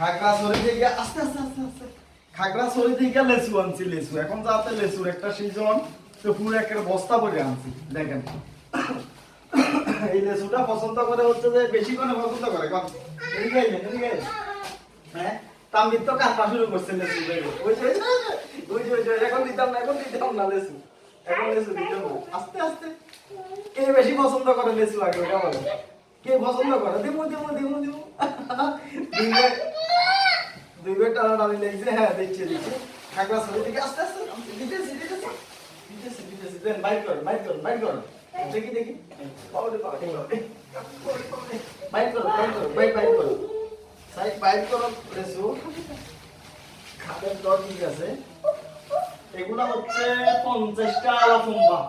খাগড়াছড়ি থেকে আস্তে আস্তে আস্তে আস্তে। খাগড়াছড়ি থেকে লেসু আনছি লেসু। এখন যাতে লেসুর একটা সিজন তো পুরো একটা বস্তা করে আনছি দেখেন। এই লেসুটা পছন্দ করে হচ্ছে যে বেশি করে পছন্দ করে কত এদিকে আইবেন, এদিকে আইবেন। হ্যাঁ? তামির তো কান্না শুরু করছে লেসু ওই যে ওই যে ওই যে। এখন দিতাম না এখন দিতাম না লেসু। এখন লেসু দিতাম না। আস্তে আস্তে। কে বেশি পছন্দ করে লেসু আগে ওটা বলো কে পছন্দ করে? দিমু দিমু দিমু দিমু। দুই ভাই দুই ভাই টানা টানি লেগেছে হ্যাঁ দিচ্ছে দিচ্ছে খাগড়া ছবি থেকে আস্তে আস্তে দিতেছি দিতেছি। দিতেছি দিতেছি। দেন বাইক কর বাইক কর বাইক কর দেখি দেখি। পাউডে পাউডে বাইক কর বাইক কর বাইক বাইক কর সাইড বাইক করো লেসু খাদের দর ঠিক আছে। এগুলা হচ্ছে পঞ্চাশটা আলা থুম্বা।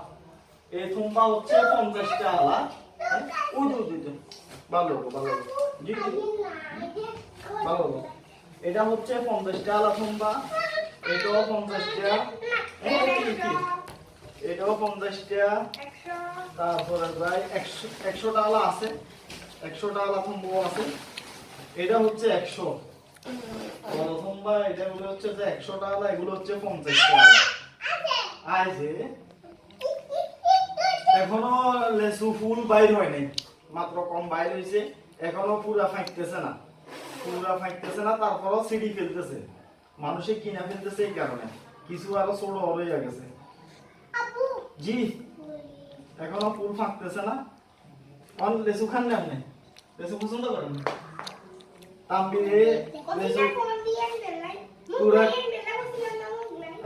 এই থুম্বা হচ্ছে পঞ্চাশটা আলা। হ্যাঁ? উঠ উঠ উঠ ভালো ভালো। জি ভালো। এটা হচ্ছে পঞ্চাশটা আলা থুম্বা এটাও পঞ্চাশটা? এটাও পঞ্চাশটা। তারপরে প্রায় একশো, একশোটা আলা আছে, একশোটা আলা থুম্বাও আছে। এটা হচ্ছে একশো। প্রথম বা এটা গুলো হচ্ছে যে একশো টাকা এগুলো হচ্ছে পঞ্চাশ টাকা আছে এখনও লেসু ফুল বাইর হয়নি মাত্র কম বাইর হয়েছে এখনও পুরা ফাঁকতেছে না। পুরা ফাঁকতেছে না তারপরও সিঁড়ি ফেলতেছে। মানুষে কিনা ফেলতেছে এই কারণে। কিছু আরও ছোট হয়ে গেছে। জি। এখনও ফুল ফাঁকতেছে না। অন লেসু খান না আপনি? লেসু পছন্দ করেন না? তাম্বিরে লেসু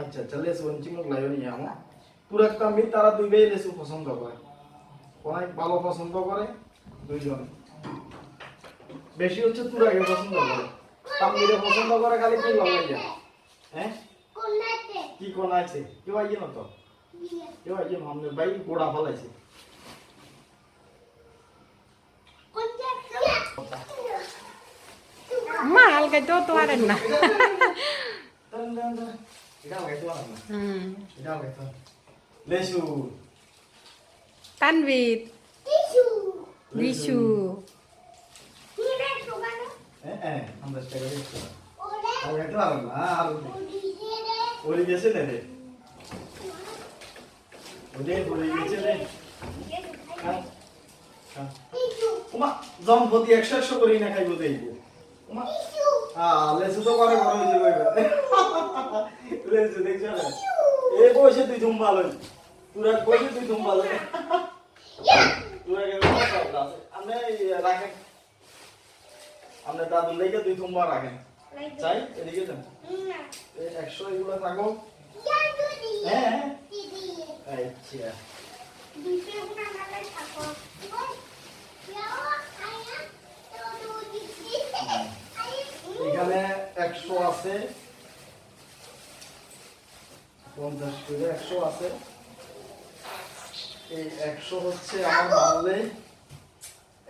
আচ্ছা আচ্ছা লেসু অঞ্চি মুখ লাইও নিয়ে আমো পুরা তাম্বি তারা দুই ভাই লেসু পছন্দ করে। অনেক ভালো পছন্দ করে দুইজন। বেশি হচ্ছে তুরাকে পছন্দ করে। তাম্বিরে পছন্দ করে খালি তুই লাগাইয়া হ্যাঁ? কি কোন আছে কেউ আইয়ে না তো? কেউ আইয়ে না? আমাদের ভাই গোড়া ফলাইছে। মা আলগাইতেও তো পারেন না। দাঁড়ান, দাঁড়ান, দাঁড়ান। এটা লাগাইতে পারলাম না। তানভীর। বিশু হ্যাঁ আমরা টাকা দিচ্ছি লাগাইতে পারলাম না আর ওরে। গেছে না রে ওরে ওরে গেছে রে খান। উমা জম্পতি একশো একশো করি না খাইব আহ লেসু তো করে বড় হয়েছে কইবা লেসু দেখছ না? এই বয়সে তুই ধুম ভালো বয়সে তুই ধুম ভালো গেলে আপনি রাখেন আপনার দাদু লেগে দুই থুম্বা রাখেন। চাই এদিকে যান। একশো এগুলো থাকো। হ্যাঁ। আচ্ছা। এখানে একশো আছে। পঞ্চাশ করে একশো আছে। এই একশো হচ্ছে আমার মারলে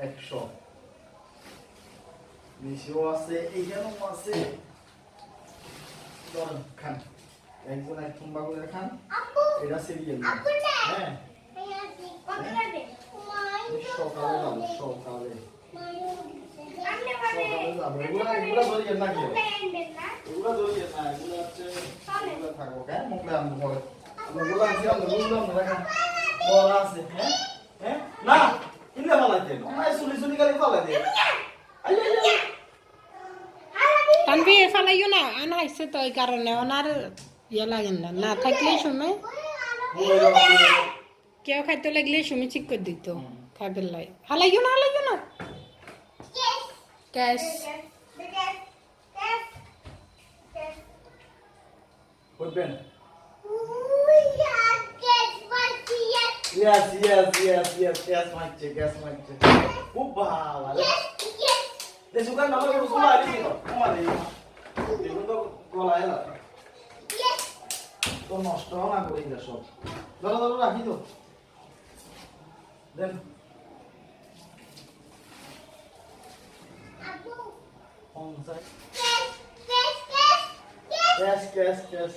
একশো। নিচেও আছে এইখানেও আছে ধরেন খান একজন এক টুম্বা করে খান এটা সিরিয়াল হ্যাঁ সকালে যাব না কেউ এগুলা ধরিয়ে না এগুলা হচ্ছে এগুলা থাকব হ্যাঁ মুখলে আনব পরে এগুলো আছে আমরা বুঝলাম না দেখেন বড় আছে হ্যাঁ হ্যাঁ না ইলে ফালাইতে না চুলি চুলি খালি ফালাই দিয়ে আই আই আই ফালাইও না আনা আইসে তো এই কারণে ওনার ইয়ে লাগেন না না থাকলে সময় কেউ খাইতে লাগলে সময় ঠিক করে দিত খাইবে লাই হালাইও না হালাইও না ক্যাশ উঠবেন Yes, yes, yes, yes, yes, মারছে, গ্যাস মারছে। খুব ভালো। এই সুগার নামে কোনো সুলা আলি ছিল। আমার এই মা। এগুলো গলায় লাগে। তো নষ্ট না করে দিলে সব। ধরো ধরো রাখি তো। দেন। Yes, yes, yes.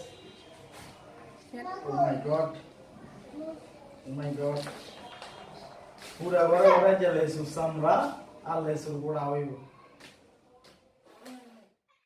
Oh my god. Oh my god. পুরা ঘরে ঘরে যে লেসু সামরা আর লেসুর গোড়া হইব